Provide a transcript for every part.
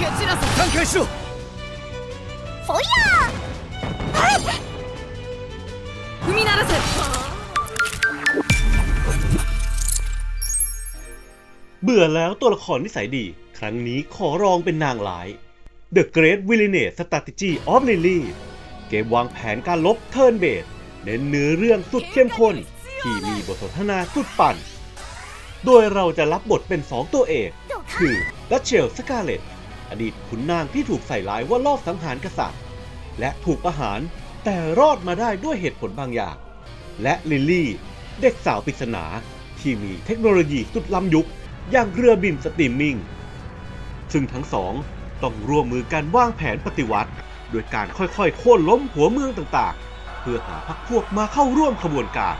蹴散らせ挽回しろフォイヤー踏み鳴らせ เบื่อแล้วตัวละครนิสัยดี ครั้งนี้ขอรองเป็นนางร้าย The Great Villainess Strategy of Lily เกมวางแผนการลบเทิร์นเบสเน้นเนื้อเรื่องสุดเข้มข้น ที่มีบทสนทนาสุดปั่น โดยเราจะรับบทเป็น 2 ตัวเอก คือดัชเชลสกาเลต อดีตขุนนางที่ถูกใส่ร้ายว่าลอบสังหารกษัตริย์ และถูกประหารแต่รอดมาได้ด้วยเหตุผลบางอย่าง และลิลลี่ เด็กสาวปริศนาที่มีเทคโนโลยีสุดล้ำยุค อย่างเรือบินสตรีมมิ่ง ซึ่งทั้งสองต้องร่วมมือกันวางแผนปฏิวัติ โดยการค่อยๆ โค่นล้มหัวเมืองต่างๆ เพื่อหาพรรคพวกมาเข้าร่วมขบวนการ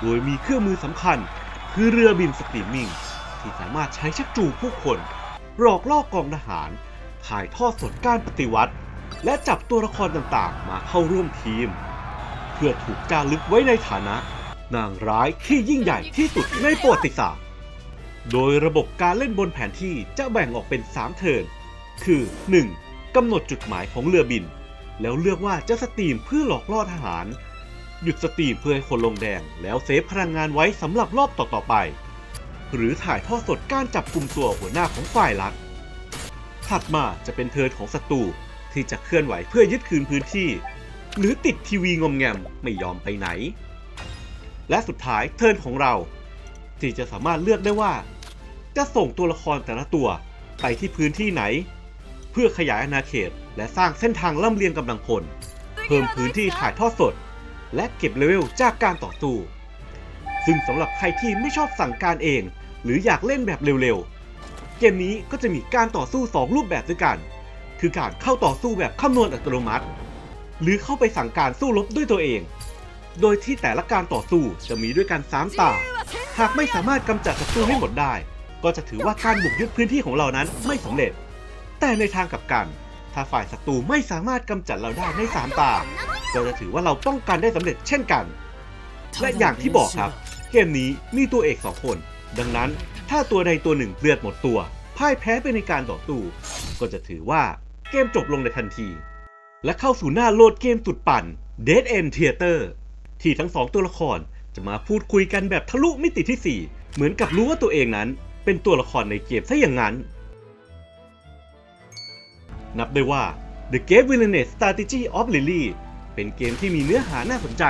โดยมีเครื่องมือสำคัญ คือเรือบินสตรีมมิ่ง ที่สามารถใช้ชักจูงผู้คน หลอกล่อกองทหาร ถ่ายทอดสดการปฏิวัติ และจับตัวละครต่างๆ มาเข้าร่วมทีม เพื่อถูกจารึกไว้ในฐานะ นางร้ายที่ยิ่งใหญ่ที่สุดในประวัติศาสตร์ โดยระบบการเล่นบนแผนที่จะแบ่งออกเป็น 3 เทิร์น คือ 1. กำหนดจุดหมายของเรือบิน แล้วเลือกว่าจะสตรีมเพื่อหลอกล่อทหาร หยุดสตรีมเพื่อให้คนลงแดง แล้วเซฟพลังงานไว้สำหรับรอบต่อๆไป หรือถ่ายทอดสดการจับกลุ่มตัวหัวหน้าของฝ่ายลักถัดมาจะเป็นเทิร์นของศัตรูที่จะเคลื่อนไหวเพื่อยึดคืนพื้นที่ หรือติดทีวีงอมแงมไม่ยอมไปไหน และสุดท้ายเทิร์นของเรา ที่จะสามารถเลือกได้ว่า จะส่งตัวละครแต่ละตัวไปที่พื้นที่ไหน เพื่อขยายอาณาเขต และสร้างเส้นทางล่ำเลียงกำลังพล เพิ่มพื้นที่ถ่ายทอดสด และเก็บเลเวลจากการต่อสู้ ซึ่งสำหรับใครที่ไม่ชอบสั่งการเอง หรืออยากเล่นแบบเร็วๆ เกมนี้ก็จะมีการต่อสู้ 2 รูปแบบด้วยกัน คือการเข้าต่อสู้แบบคำนวณอัตโนมัติ หรือเข้าไปสั่งการสู้รบด้วยตัวเอง โดยที่แต่ละการต่อสู้จะมีด้วยกัน3ตา หากไม่สามารถกำจัดศัตรูให้หมดได้ ก็จะถือว่าการบุกยึดพื้นที่ของเรานั้นไม่สำเร็จ แต่ในทางกลับกัน ถ้าฝ่ายศัตรูไม่สามารถกำจัดเราได้ใน3ตา ก็จะถือว่าเราป้องกันได้สำเร็จเช่นกันและอย่างที่บอกครับ เกมนี้มีตัวเอก2คน ดังนั้นถ้าตัวใดตัวหนึ่งเลือดหมดตัวพ่ายแพ้ไปในการต่อสู้ก็จะถือว่าเกมจบลงในทันที และเข้าสู่หน้าโหลดเกมสุดปั่น Dead End Theater ที่ทั้งสองตัวละครจะมาพูดคุยกันแบบทะลุมิติที่ 4 เหมือนกับรู้ว่าตัวเองนั้น เป็นตัวละครในเกมซะอย่างนั้น นับได้ว่า The Game Villainess Strategy of Lily เป็นเกมที่มีเนื้อหาน่าสนใจ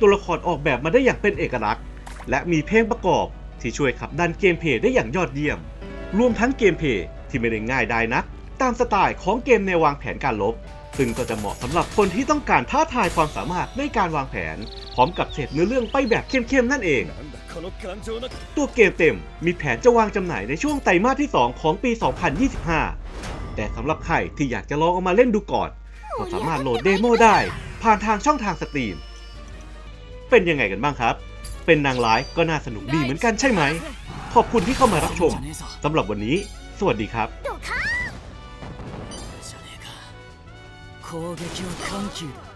ตัวละครออกแบบมาได้อย่างเป็นเอกลักษณ์ และมีเพลงประกอบที่ช่วยขับดันเกมเพย์ได้อย่างยอดเยี่ยม รวมทั้งเกมเพย์ที่ไม่ได้ง่ายได้นัก ตามสไตล์ของเกมในวางแผนการลบ ซึ่งก็จะเหมาะสำหรับคนที่ต้องการท้าทายความสามารถในการวางแผน พร้อมกับเสพเนื้อเรื่องไปแบบเข้มๆนั่นเอง ตัวเกมเต็มมีแผนจะวางจำหน่ายในช่วงไตรมาสที่ 2 ของปี 2025 แต่สำหรับใครที่อยากจะลองเอามาเล่นดูก่อน ก็สามารถโหลดเดโมได้ ผ่านทางช่องทางสตรีม เป็นยังไงกันบ้างครับ เป็นนางร้ายก็น่าสนุกดีเหมือนกันใช่ไหม ขอบคุณที่เข้ามารับชม ねえぞ สำหรับวันนี้ สวัสดีครับ ドカンじゃねえか攻撃は緩急だ